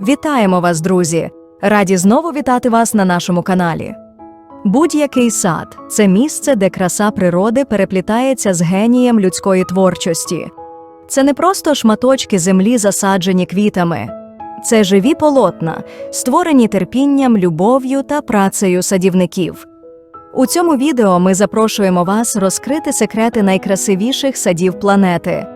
Вітаємо вас, друзі! Раді знову вітати вас на нашому каналі. Будь-який сад це місце, де краса природи переплітається з генієм людської творчості. Це не просто шматочки землі, засаджені квітами, це живі полотна, створені терпінням, любов'ю та працею садівників. У цьому відео ми запрошуємо вас розкрити секрети найкрасивіших садів планети.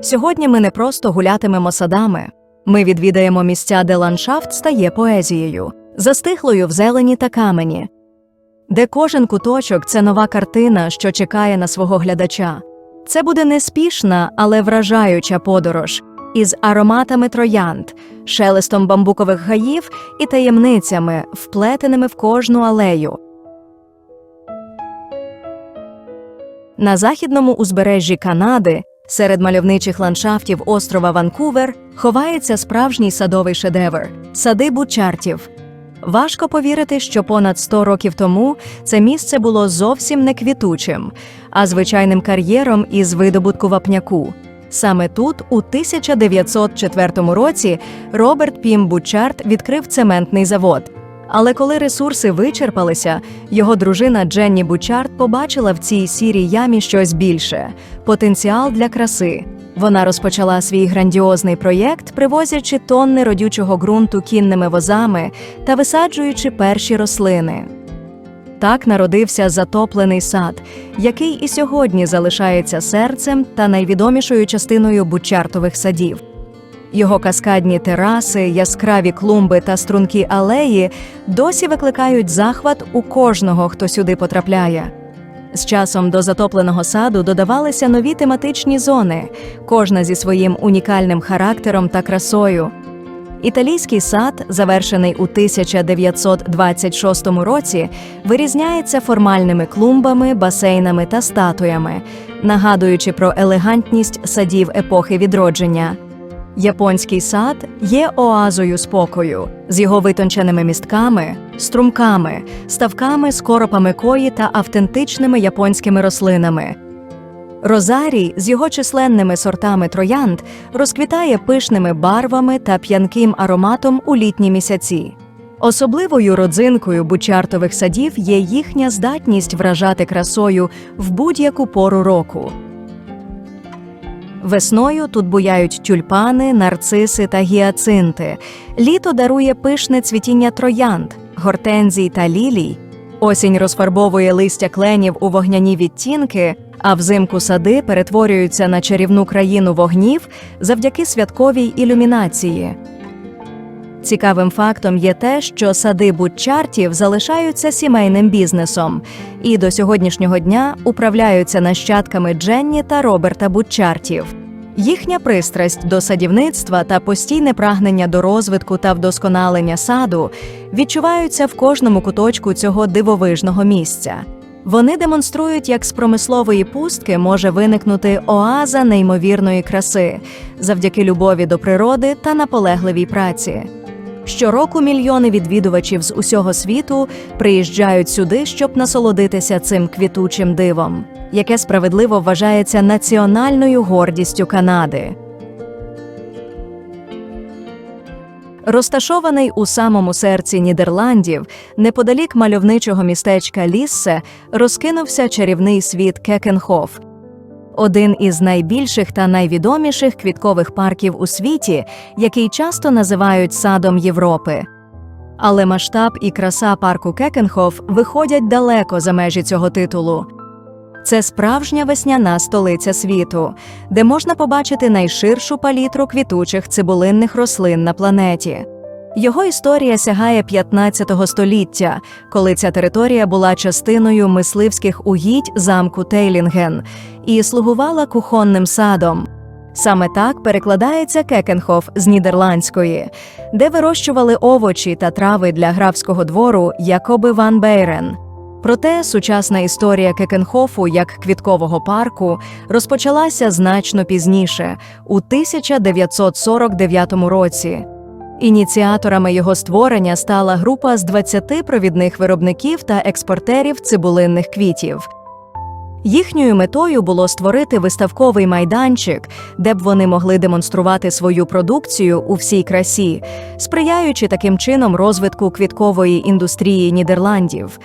Сьогодні ми не просто гулятимемо садами. Ми відвідаємо місця, де ландшафт стає поезією, застиглою в зелені та камені, де кожен куточок це нова картина, що чекає на свого глядача. Це буде неспішна, але вражаюча подорож із ароматами троянд, шелестом бамбукових гаїв і таємницями, вплетеними в кожну алею. На західному узбережжі Канади, серед мальовничих ландшафтів острова Ванкувер, ховається справжній садовий шедевр сади Бучартів. Важко повірити, що понад 100 років тому це місце було зовсім не квітучим, а звичайним кар'єром із видобутку вапняку. Саме тут, у 1904 році, Роберт Пім Бучарт відкрив цементний завод. Але коли ресурси вичерпалися, його дружина Дженні Бучарт побачила в цій сірій ямі щось більше потенціал для краси. Вона розпочала свій грандіозний проєкт, привозячи тонни родючого ґрунту кінними возами та висаджуючи перші рослини. Так народився затоплений сад, який і сьогодні залишається серцем та найвідомішою частиною бучартових садів. Його каскадні тераси, яскраві клумби та стрункі алеї досі викликають захват у кожного, хто сюди потрапляє. З часом до затопленого саду додавалися нові тематичні зони, кожна зі своїм унікальним характером та красою. Італійський сад, завершений у 1926 році, вирізняється формальними клумбами, басейнами та статуями, нагадуючи про елегантність садів епохи відродження. Японський сад є оазою спокою з його витонченими містками, струмками, ставками з коропами кої та автентичними японськими рослинами. Розарій з його численними сортами троянд розквітає пишними барвами та п'янким ароматом у літні місяці. Особливою родзинкою бучартових садів є їхня здатність вражати красою в будь-яку пору року. Весною тут буяють тюльпани, нарциси та гіацинти. Літо дарує пишне цвітіння троянд, гортензій та лілій. Осінь розфарбовує листя кленів у вогняні відтінки, а взимку сади перетворюються на чарівну країну вогнів завдяки святковій ілюмінації. Цікавим фактом є те, що сади Бутчартів залишаються сімейним бізнесом і до сьогоднішнього дня управляються нащадками Дженні та Роберта Бутчартів. Їхня пристрасть до садівництва та постійне прагнення до розвитку та вдосконалення саду відчуваються в кожному куточку цього дивовижного місця. Вони демонструють, як з промислової пустки може виникнути оаза неймовірної краси завдяки любові до природи та наполегливій праці. Щороку мільйони відвідувачів з усього світу приїжджають сюди, щоб насолодитися цим квітучим дивом, яке справедливо вважається національною гордістю Канади. Розташований у самому серці Нідерландів, неподалік мальовничого містечка Ліссе, розкинувся чарівний світ Кекенхоф, один із найбільших та найвідоміших квіткових парків у світі, який часто називають садом Європи. Але масштаб і краса парку Кекенхоф виходять далеко за межі цього титулу. Це справжня весняна столиця світу, де можна побачити найширшу палітру квітучих цибулинних рослин на планеті. Його історія сягає 15 століття, коли ця територія була частиною мисливських угідь замку Тейлінген і слугувала кухонним садом. Саме так перекладається Кекенхоф з нідерландської, де вирощували овочі та трави для графського двору Якоби Ван Бейрен. Проте сучасна історія Кекенхофу як квіткового парку розпочалася значно пізніше, у 1949 році. Ініціаторами його створення стала група з 20 провідних виробників та експортерів цибулинних квітів. Їхньою метою було створити виставковий майданчик, де б вони могли демонструвати свою продукцію у всій красі, сприяючи таким чином розвитку квіткової індустрії Нідерландів.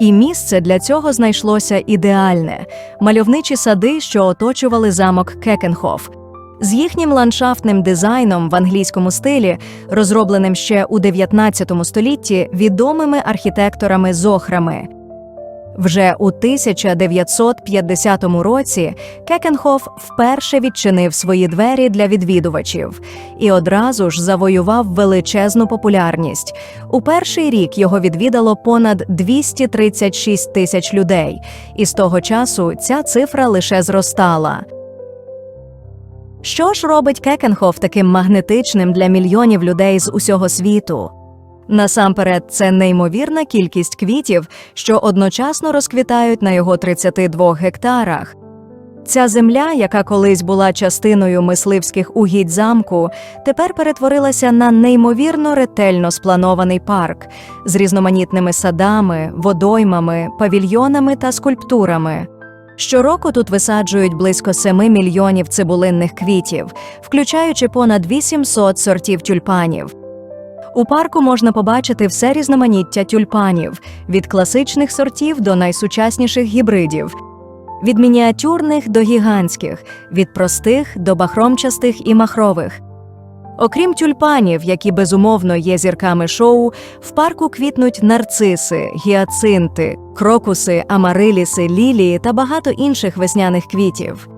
І місце для цього знайшлося ідеальне мальовничі сади, що оточували замок Кекенхоф. З їхнім ландшафтним дизайном в англійському стилі, розробленим ще у 19 столітті відомими архітекторами-зохрами. Вже у 1950 році Кекенхоф вперше відчинив свої двері для відвідувачів і одразу ж завоював величезну популярність. У перший рік його відвідало понад 236 тисяч людей, і з того часу ця цифра лише зростала. Що ж робить Кекенхоф таким магнетичним для мільйонів людей з усього світу? Насамперед, це неймовірна кількість квітів, що одночасно розквітають на його 32 гектарах. Ця земля, яка колись була частиною мисливських угідь замку, тепер перетворилася на неймовірно ретельно спланований парк з різноманітними садами, водоймами, павільйонами та скульптурами. Щороку тут висаджують близько 7 мільйонів цибулинних квітів, включаючи понад 800 сортів тюльпанів. У парку можна побачити все різноманіття тюльпанів від класичних сортів до найсучасніших гібридів, від мініатюрних до гігантських, від простих до бахромчастих і махрових. Окрім тюльпанів, які безумовно є зірками шоу, в парку квітнуть нарциси, гіацинти, крокуси, амариліси, лілії та багато інших весняних квітів.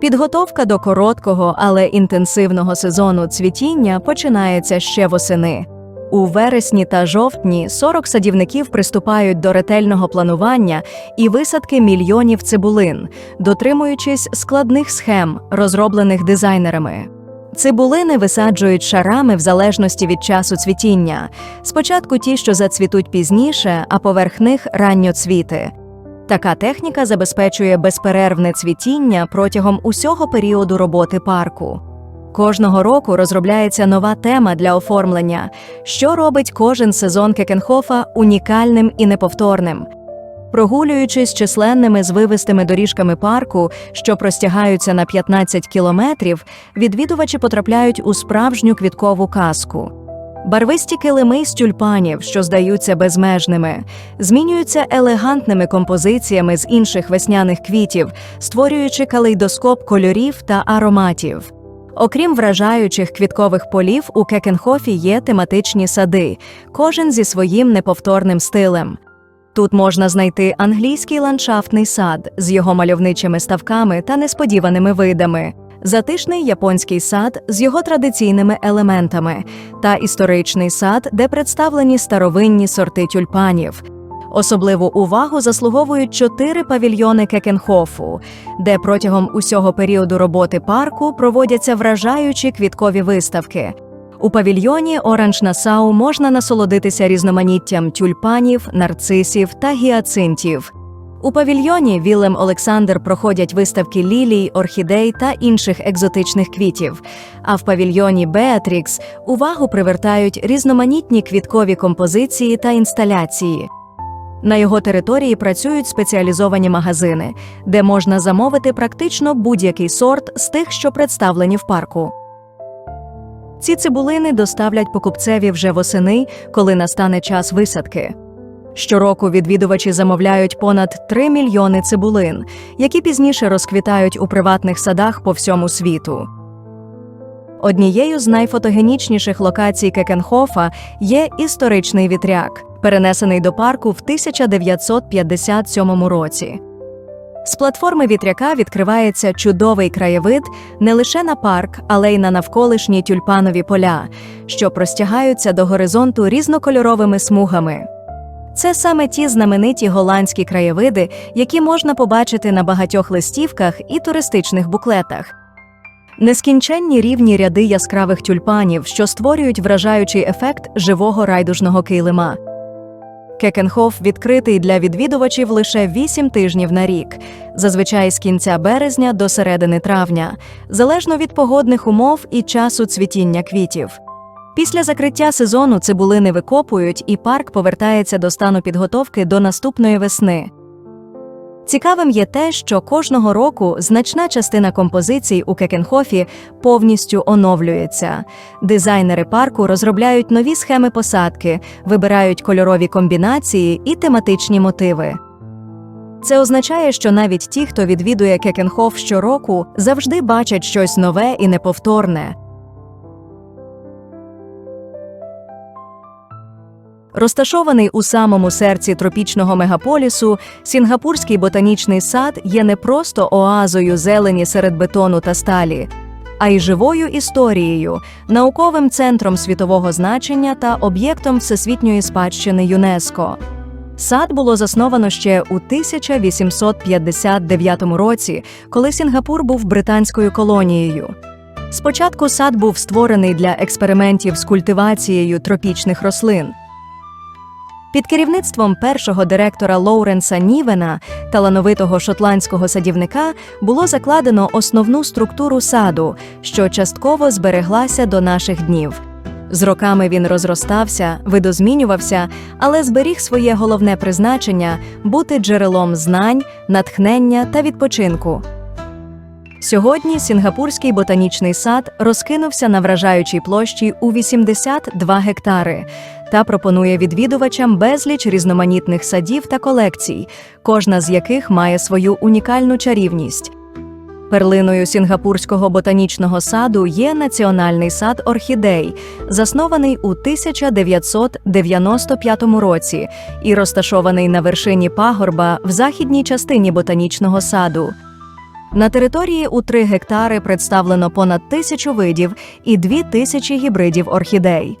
Підготовка до короткого, але інтенсивного сезону цвітіння починається ще восени. У вересні та жовтні 40 садівників приступають до ретельного планування і висадки мільйонів цибулин, дотримуючись складних схем, розроблених дизайнерами. Цибулини висаджують шарами в залежності від часу цвітіння. Спочатку ті, що зацвітуть пізніше, а поверх них ранньоцвіти. Така техніка забезпечує безперервне цвітіння протягом усього періоду роботи парку. Кожного року розробляється нова тема для оформлення, що робить кожен сезон Кекенхофа унікальним і неповторним. Прогулюючись численними звивистими доріжками парку, що простягаються на 15 кілометрів, відвідувачі потрапляють у справжню квіткову казку. Барвисті килими з тюльпанів, що здаються безмежними, змінюються елегантними композиціями з інших весняних квітів, створюючи калейдоскоп кольорів та ароматів. Окрім вражаючих квіткових полів, у Кекенхофі є тематичні сади, кожен зі своїм неповторним стилем. Тут можна знайти англійський ландшафтний сад з його мальовничими ставками та несподіваними видами, затишний японський сад з його традиційними елементами та історичний сад, де представлені старовинні сорти тюльпанів. Особливу увагу заслуговують чотири павільйони Кекенхофу, де протягом усього періоду роботи парку проводяться вражаючі квіткові виставки. У павільйоні Оранж Насау можна насолодитися різноманіттям тюльпанів, нарцисів та гіацинтів. У павільйоні Вілем Олександр проходять виставки лілій, орхідей та інших екзотичних квітів. А в павільйоні Беатрікс увагу привертають різноманітні квіткові композиції та інсталяції. На його території працюють спеціалізовані магазини, де можна замовити практично будь-який сорт з тих, що представлені в парку. Ці цибулини доставлять покупцеві вже восени, коли настане час висадки. Щороку відвідувачі замовляють понад 3 мільйони цибулин, які пізніше розквітають у приватних садах по всьому світу. Однією з найфотогенічніших локацій Кекенхофа є історичний вітряк, перенесений до парку в 1957 році. З платформи вітряка відкривається чудовий краєвид не лише на парк, але й на навколишні тюльпанові поля, що простягаються до горизонту різнокольоровими смугами. Це саме ті знамениті голландські краєвиди, які можна побачити на багатьох листівках і туристичних буклетах. Нескінченні рівні ряди яскравих тюльпанів, що створюють вражаючий ефект живого райдужного килима. Кекенхоф відкритий для відвідувачів лише 8 тижнів на рік, зазвичай з кінця березня до середини травня, залежно від погодних умов і часу цвітіння квітів. Після закриття сезону цибулини викопують, і парк повертається до стану підготовки до наступної весни. Цікавим є те, що кожного року значна частина композицій у Кекенхофі повністю оновлюється. Дизайнери парку розробляють нові схеми посадки, вибирають кольорові комбінації і тематичні мотиви. Це означає, що навіть ті, хто відвідує Кекенхоф щороку, завжди бачать щось нове і неповторне. Розташований у самому серці тропічного мегаполісу, Сінгапурський ботанічний сад є не просто оазою зелені серед бетону та сталі, а й живою історією, науковим центром світового значення та об'єктом всесвітньої спадщини ЮНЕСКО. Сад було засновано ще у 1859 році, коли Сінгапур був британською колонією. Спочатку сад був створений для експериментів з культивацією тропічних рослин. Під керівництвом першого директора Лоуренса Нівена, талановитого шотландського садівника, було закладено основну структуру саду, що частково збереглася до наших днів. З роками він розростався, видозмінювався, але зберіг своє головне призначення бути джерелом знань, натхнення та відпочинку. Сьогодні Сінгапурський ботанічний сад розкинувся на вражаючій площі у 82 гектари та пропонує відвідувачам безліч різноманітних садів та колекцій, кожна з яких має свою унікальну чарівність. Перлиною Сінгапурського ботанічного саду є Національний сад орхідей, заснований у 1995 році і розташований на вершині пагорба в західній частині ботанічного саду. На території у 3 гектари представлено понад тисячу видів і 2 тисячі гібридів орхідей.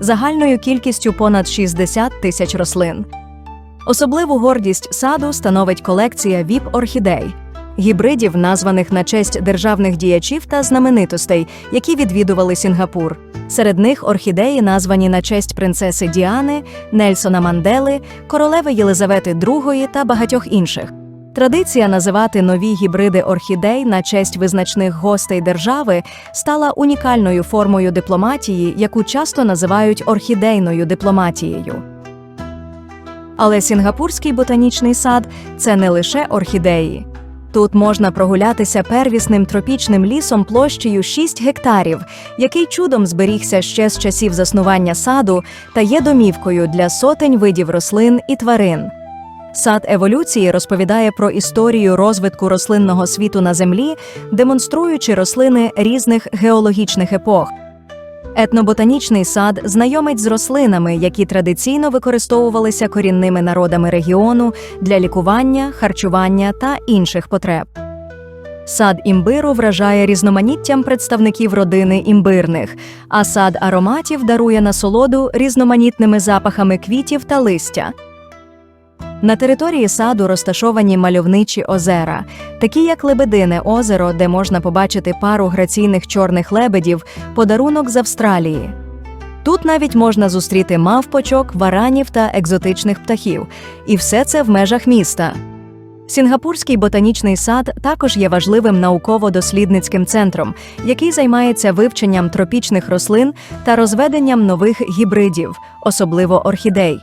Загальною кількістю понад 60 тисяч рослин. Особливу гордість саду становить колекція віп-орхідей, гібридів, названих на честь державних діячів та знаменитостей, які відвідували Сінгапур. Серед них орхідеї названі на честь принцеси Діани, Нельсона Мандели, королеви Єлизавети II та багатьох інших. Традиція називати нові гібриди орхідей на честь визначних гостей держави стала унікальною формою дипломатії, яку часто називають орхідейною дипломатією. Але Сінгапурський ботанічний сад це не лише орхідеї. Тут можна прогулятися первісним тропічним лісом площею 6 гектарів, який чудом зберігся ще з часів заснування саду та є домівкою для сотень видів рослин і тварин. Сад еволюції розповідає про історію розвитку рослинного світу на землі, демонструючи рослини різних геологічних епох. Етноботанічний сад знайомить з рослинами, які традиційно використовувалися корінними народами регіону для лікування, харчування та інших потреб. Сад імбиру вражає різноманіттям представників родини імбирних, а сад ароматів дарує насолоду різноманітними запахами квітів та листя. На території саду розташовані мальовничі озера, такі як Лебедине озеро, де можна побачити пару граційних чорних лебедів, подарунок з Австралії. Тут навіть можна зустріти мавпочок, варанів та екзотичних птахів, і все це в межах міста. Сінгапурський ботанічний сад також є важливим науково-дослідницьким центром, який займається вивченням тропічних рослин та розведенням нових гібридів, особливо орхідей.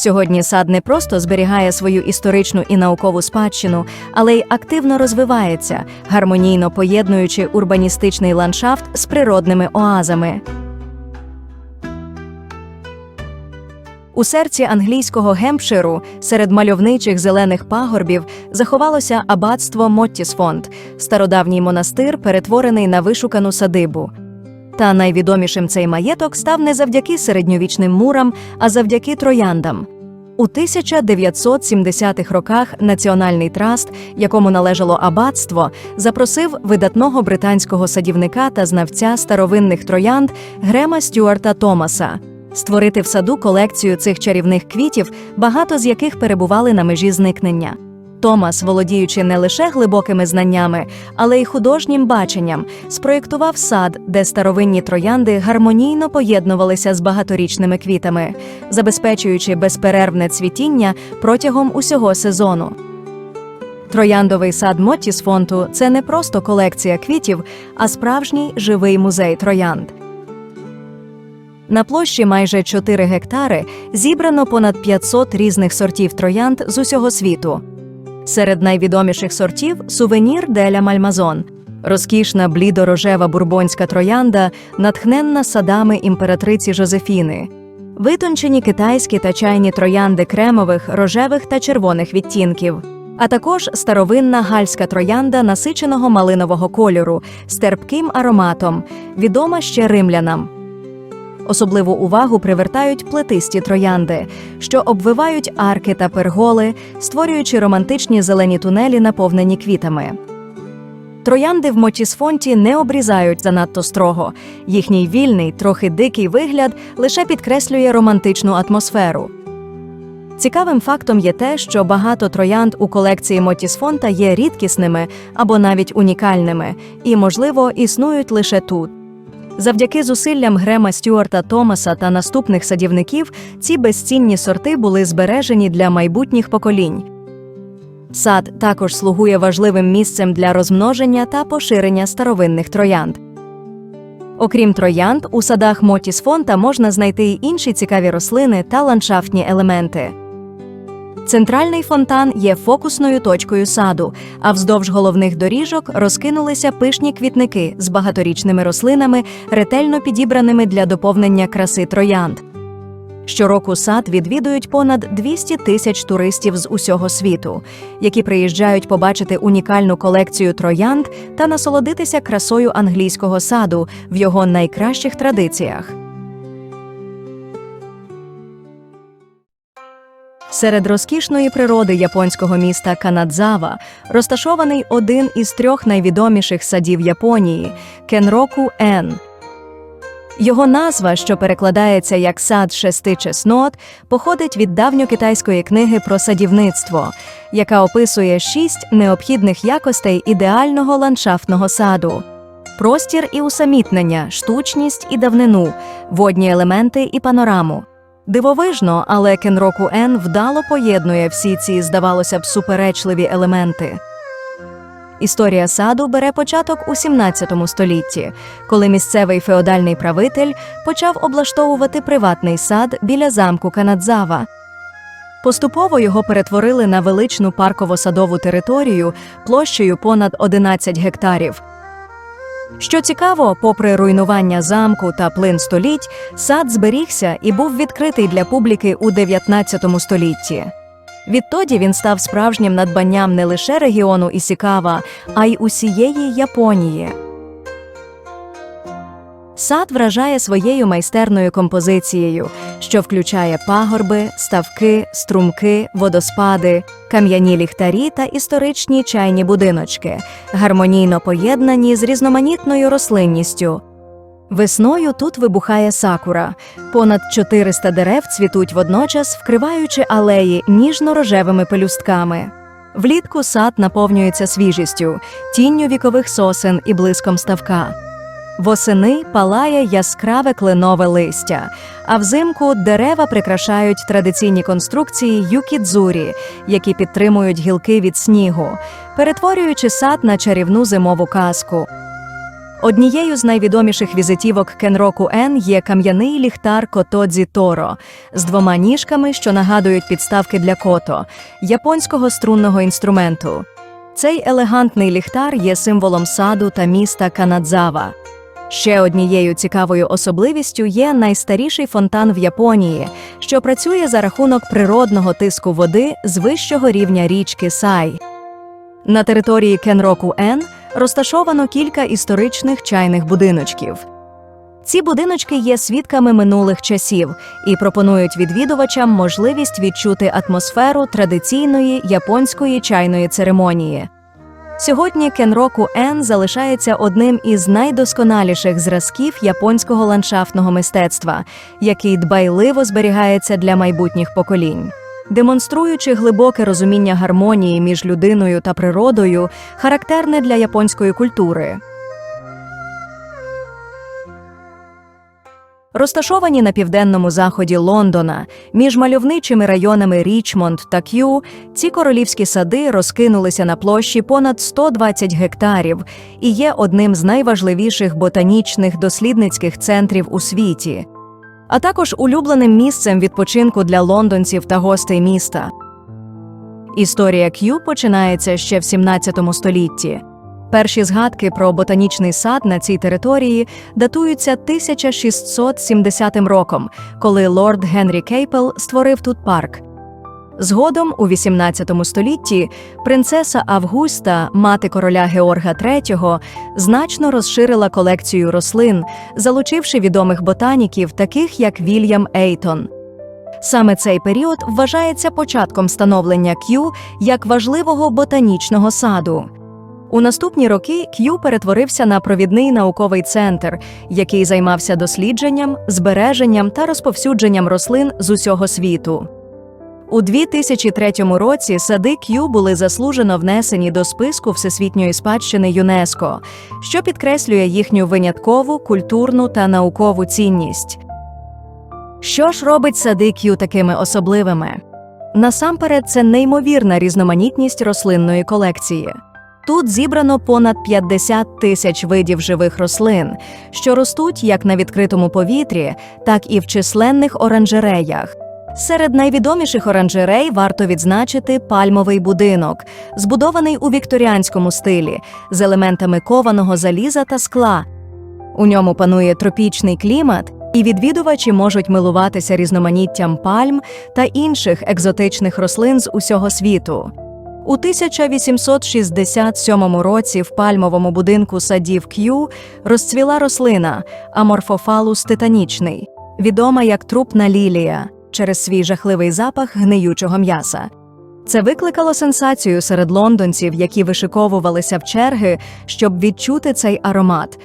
Сьогодні сад не просто зберігає свою історичну і наукову спадщину, але й активно розвивається, гармонійно поєднуючи урбаністичний ландшафт з природними оазами. У серці англійського Гемпширу серед мальовничих зелених пагорбів заховалося аббатство Моттісфонд, стародавній монастир, перетворений на вишукану садибу. Та найвідомішим цей маєток став не завдяки середньовічним мурам, а завдяки трояндам. У 1970-х роках Національний траст, якому належало аббатство, запросив видатного британського садівника та знавця старовинних троянд Грема Стюарта Томаса створити в саду колекцію цих чарівних квітів, багато з яких перебували на межі зникнення. Томас, володіючи не лише глибокими знаннями, але й художнім баченням, спроєктував сад, де старовинні троянди гармонійно поєднувалися з багаторічними квітами, забезпечуючи безперервне цвітіння протягом усього сезону. Трояндовий сад Моттісфонту – це не просто колекція квітів, а справжній живий музей троянд. На площі майже 4 гектари зібрано понад 500 різних сортів троянд з усього світу. Серед найвідоміших сортів сувенір деля Мальмазон, розкішна блідо-рожева бурбонська троянда, натхненна садами імператриці Жозефіни, витончені китайські та чайні троянди кремових, рожевих та червоних відтінків, а також старовинна гальська троянда насиченого малинового кольору з терпким ароматом, відома ще римлянам. Особливу увагу привертають плетисті троянди, що обвивають арки та перголи, створюючи романтичні зелені тунелі, наповнені квітами. Троянди в мотісфонті не обрізають занадто строго. Їхній вільний, трохи дикий вигляд лише підкреслює романтичну атмосферу. Цікавим фактом є те, що багато троянд у колекції Мотісфонта є рідкісними або навіть унікальними, і, можливо, існують лише тут. Завдяки зусиллям Грема Стюарта Томаса та наступних садівників ці безцінні сорти були збережені для майбутніх поколінь. Сад також слугує важливим місцем для розмноження та поширення старовинних троянд. Окрім троянд, у садах Мотісфонта можна знайти й інші цікаві рослини та ландшафтні елементи. Центральний фонтан є фокусною точкою саду, а вздовж головних доріжок розкинулися пишні квітники з багаторічними рослинами, ретельно підібраними для доповнення краси троянд. Щороку сад відвідують понад 200 тисяч туристів з усього світу, які приїжджають побачити унікальну колекцію троянд та насолодитися красою англійського саду в його найкращих традиціях. Серед розкішної природи японського міста Канадзава розташований один із трьох найвідоміших садів Японії Кенроку Ен. Його назва, що перекладається як сад шести чеснот, походить від давньокитайської книги про садівництво, яка описує шість необхідних якостей ідеального ландшафтного саду: простір і усамітнення, штучність і давнину, водні елементи і панораму. Дивовижно, але Кенроку Ен вдало поєднує всі ці, здавалося б, суперечливі елементи. Історія саду бере початок у 17 столітті, коли місцевий феодальний правитель почав облаштовувати приватний сад біля замку Канадзава. Поступово його перетворили на величну парково-садову територію площею понад 11 гектарів. Що цікаво, попри руйнування замку та плин століть, сад зберігся і був відкритий для публіки у 19 столітті. Відтоді він став справжнім надбанням не лише регіону Ісікава, а й усієї Японії. Сад вражає своєю майстерною композицією, що включає пагорби, ставки, струмки, водоспади, кам'яні ліхтарі та історичні чайні будиночки, гармонійно поєднані з різноманітною рослинністю. Весною тут вибухає сакура. Понад 400 дерев цвітуть водночас, вкриваючи алеї ніжно-рожевими пелюстками. Влітку сад наповнюється свіжістю, тінню вікових сосен і блиском ставка. Восени палає яскраве кленове листя, а взимку дерева прикрашають традиційні конструкції юкідзурі, які підтримують гілки від снігу, перетворюючи сад на чарівну зимову казку. Однією з найвідоміших візитівок Кенроку Ен є кам'яний ліхтар Котодзі Торо з двома ніжками, що нагадують підставки для кото, японського струнного інструменту. Цей елегантний ліхтар є символом саду та міста Канадзава. Ще однією цікавою особливістю є найстаріший фонтан в Японії, що працює за рахунок природного тиску води з вищого рівня річки Сай. На території Кенроку Ен розташовано кілька історичних чайних будиночків. Ці будиночки є свідками минулих часів і пропонують відвідувачам можливість відчути атмосферу традиційної японської чайної церемонії. Сьогодні Кенроку Ен залишається одним із найдосконаліших зразків японського ландшафтного мистецтва, який дбайливо зберігається для майбутніх поколінь. Демонструючи глибоке розуміння гармонії між людиною та природою, характерне для японської культури. Розташовані на південному заході Лондона, між мальовничими районами Річмонд та К'ю, ці королівські сади розкинулися на площі понад 120 гектарів і є одним з найважливіших ботанічних дослідницьких центрів у світі. а також улюбленим місцем відпочинку для лондонців та гостей міста. Історія К'ю починається ще в 17 столітті. Перші згадки про ботанічний сад на цій території датуються 1670 роком, коли лорд Генрі Кейпел створив тут парк. Згодом, у 18 столітті, принцеса Августа, мати короля Георга III, значно розширила колекцію рослин, залучивши відомих ботаніків, таких як Вільям Ейтон. Саме цей період вважається початком становлення К'ю як важливого ботанічного саду. У наступні роки К'ю перетворився на провідний науковий центр, який займався дослідженням, збереженням та розповсюдженням рослин з усього світу. У 2003 році сади К'ю були заслужено внесені до списку Всесвітньої спадщини ЮНЕСКО, що підкреслює їхню виняткову, культурну та наукову цінність. Що ж робить сади К'ю такими особливими? Насамперед, це неймовірна різноманітність рослинної колекції. Тут зібрано понад 50 тисяч видів живих рослин, що ростуть як на відкритому повітрі, так і в численних оранжереях. Серед найвідоміших оранжерей варто відзначити пальмовий будинок, збудований у вікторіанському стилі з елементами кованого заліза та скла. У ньому панує тропічний клімат, і відвідувачі можуть милуватися різноманіттям пальм та інших екзотичних рослин з усього світу. У 1867 році в пальмовому будинку садів К'ю розцвіла рослина аморфофалус титанічний, відома як трупна лілія через свій жахливий запах гниючого м'яса. Це викликало сенсацію серед лондонців, які вишиковувалися в черги, щоб відчути цей аромат.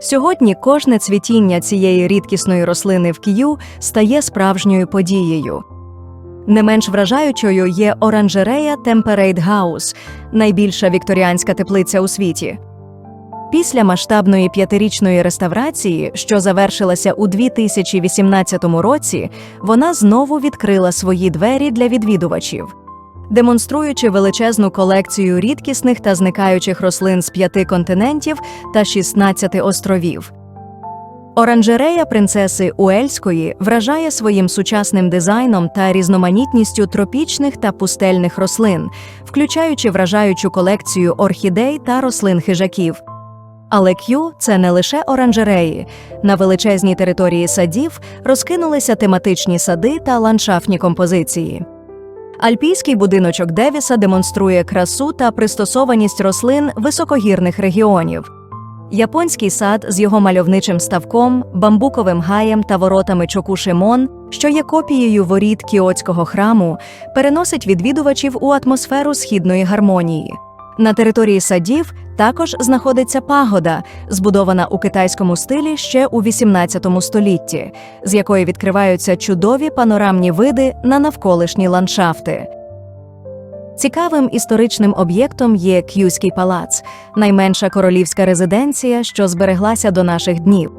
Сьогодні кожне цвітіння цієї рідкісної рослини в Київ стає справжньою подією. Не менш вражаючою є оранжерея Temperate House, найбільша вікторіанська теплиця у світі. Після масштабної п'ятирічної реставрації, що завершилася у 2018 році, вона знову відкрила свої двері для відвідувачів. Демонструючи величезну колекцію рідкісних та зникаючих рослин з п'яти континентів та 16 островів. Оранжерея принцеси Уельської вражає своїм сучасним дизайном та різноманітністю тропічних та пустельних рослин, включаючи вражаючу колекцію орхідей та рослин хижаків. Але К'ю це не лише оранжереї. На величезній території садів розкинулися тематичні сади та ландшафтні композиції. Альпійський будиночок Девіса демонструє красу та пристосованість рослин високогірних регіонів. Японський сад з його мальовничим ставком, бамбуковим гаєм та воротами Чокушимон, що є копією воріт кіотського храму, переносить відвідувачів у атмосферу східної гармонії. На території садів також знаходиться пагода, збудована у китайському стилі ще у XVIII столітті, з якої відкриваються чудові панорамні види на навколишні ландшафти. Цікавим історичним об'єктом є К'юський палац, найменша королівська резиденція, що збереглася до наших днів.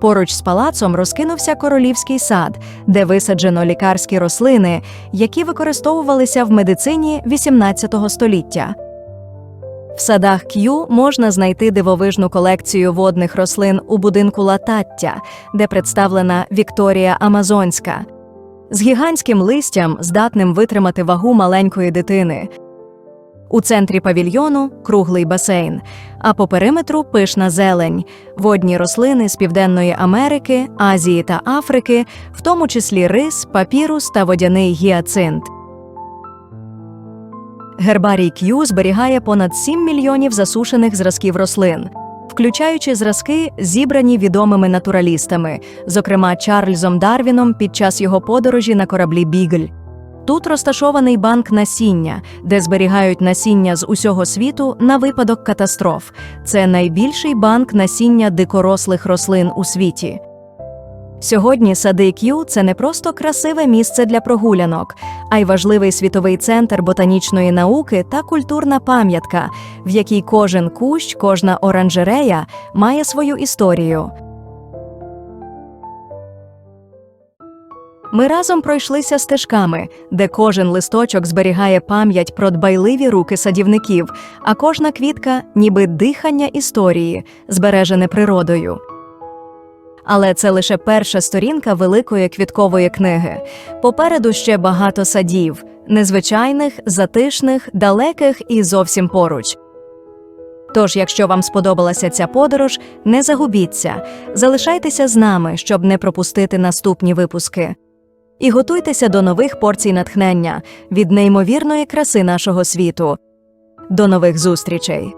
Поруч з палацом розкинувся королівський сад, де висаджено лікарські рослини, які використовувалися в медицині XVIII століття. В садах К'ю можна знайти дивовижну колекцію водних рослин у будинку Латаття, де представлена Вікторія Амазонська, з гігантським листям, здатним витримати вагу маленької дитини. У центрі павільйону круглий басейн, а по периметру пишна зелень, водні рослини з Південної Америки, Азії та Африки, в тому числі рис, папірус та водяний гіацинт. Гербарій К'ю зберігає понад 7 мільйонів засушених зразків рослин, включаючи зразки, зібрані відомими натуралістами, зокрема Чарльзом Дарвіном під час його подорожі на кораблі Бігль. Тут розташований банк насіння, де зберігають насіння з усього світу на випадок катастроф. Це найбільший банк насіння дикорослих рослин у світі. Сьогодні сади К'ю – це не просто красиве місце для прогулянок, а й важливий світовий центр ботанічної науки та культурна пам'ятка, в якій кожен кущ, кожна оранжерея має свою історію. Ми разом пройшлися стежками, де кожен листочок зберігає пам'ять про дбайливі руки садівників, а кожна квітка ніби дихання історії, збережене природою. Але це лише перша сторінка великої квіткової книги. Попереду ще багато садів, незвичайних, затишних, далеких і зовсім поруч. Тож, якщо вам сподобалася ця подорож, не загубіться, залишайтеся з нами, щоб не пропустити наступні випуски. І готуйтеся до нових порцій натхнення від неймовірної краси нашого світу. До нових зустрічей!